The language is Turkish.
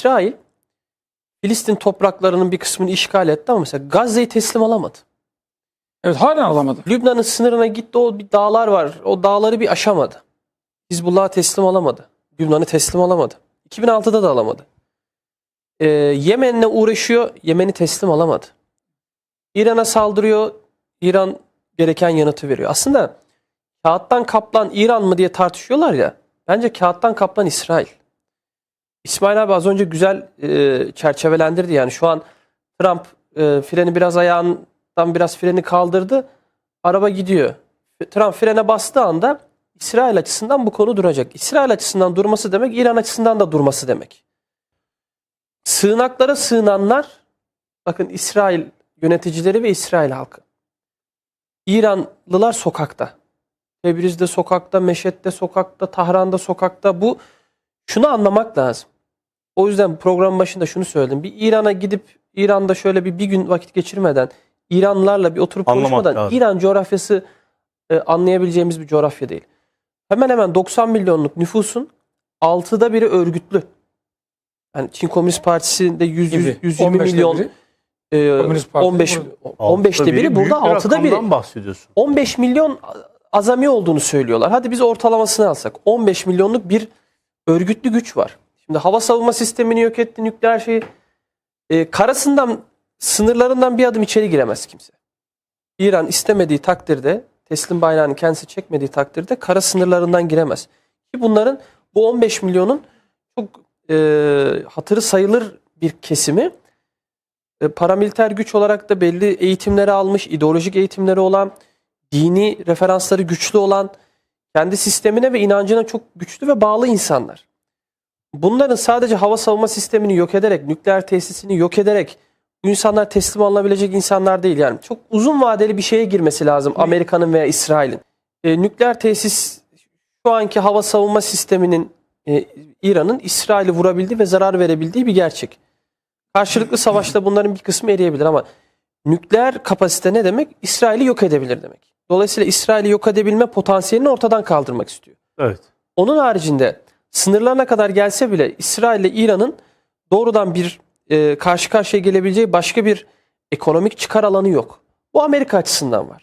İsrail Filistin topraklarının bir kısmını işgal etti ama mesela Gazze'yi teslim alamadı. Evet halen alamadı. Lübnan'ın sınırına gitti o bir dağlar var. O dağları bir aşamadı. Hizbullah'a teslim alamadı. Lübnan'ı teslim alamadı. 2006'da da alamadı. Ee, Yemen'le uğraşıyor. Yemen'i teslim alamadı. İran'a saldırıyor. İran gereken yanıtı veriyor. Aslında kağıttan kaplan İran mı diye tartışıyorlar ya. Bence kağıttan kaplan İsrail. İsmail abi az önce güzel e, çerçevelendirdi. Yani şu an Trump e, freni biraz ayağından biraz freni kaldırdı. Araba gidiyor. Trump frene bastığı anda İsrail açısından bu konu duracak. İsrail açısından durması demek İran açısından da durması demek. Sığınaklara sığınanlar bakın İsrail yöneticileri ve İsrail halkı. İranlılar sokakta. Tebriz'de sokakta, Meşet'te sokakta, Tahran'da sokakta. Bu şunu anlamak lazım. O yüzden program başında şunu söyledim. Bir İran'a gidip İran'da şöyle bir, bir gün vakit geçirmeden İranlılarla bir oturup Anlamak konuşmadan lazım. İran coğrafyası e, anlayabileceğimiz bir coğrafya değil. Hemen hemen 90 milyonluk nüfusun 6'da biri örgütlü. Yani Çin Komünist Partisi'nde 100, 100 Gibi. 120 15'te milyon biri. e, Komünist Parti 15 burada. 15'te biri burada 6'da biri. Bahsediyorsun. 15 milyon azami olduğunu söylüyorlar. Hadi biz ortalamasını alsak. 15 milyonluk bir örgütlü güç var. Şimdi hava savunma sistemini yok etti, nükleer şeyi. E, karasından, sınırlarından bir adım içeri giremez kimse. İran istemediği takdirde, teslim bayrağını kendisi çekmediği takdirde kara sınırlarından giremez. Ki bunların bu 15 milyonun çok e, hatırı sayılır bir kesimi e, paramiliter güç olarak da belli eğitimleri almış, ideolojik eğitimleri olan, dini referansları güçlü olan, kendi sistemine ve inancına çok güçlü ve bağlı insanlar. Bunların sadece hava savunma sistemini yok ederek, nükleer tesisini yok ederek bu insanlar teslim alınabilecek insanlar değil. Yani çok uzun vadeli bir şeye girmesi lazım Amerika'nın veya İsrail'in. E, nükleer tesis şu anki hava savunma sisteminin e, İran'ın İsrail'i vurabildiği ve zarar verebildiği bir gerçek. Karşılıklı savaşta bunların bir kısmı eriyebilir ama nükleer kapasite ne demek? İsrail'i yok edebilir demek. Dolayısıyla İsrail'i yok edebilme potansiyelini ortadan kaldırmak istiyor. Evet. Onun haricinde sınırlarına kadar gelse bile İsrail ile İran'ın doğrudan bir e, karşı karşıya gelebileceği başka bir ekonomik çıkar alanı yok. Bu Amerika açısından var.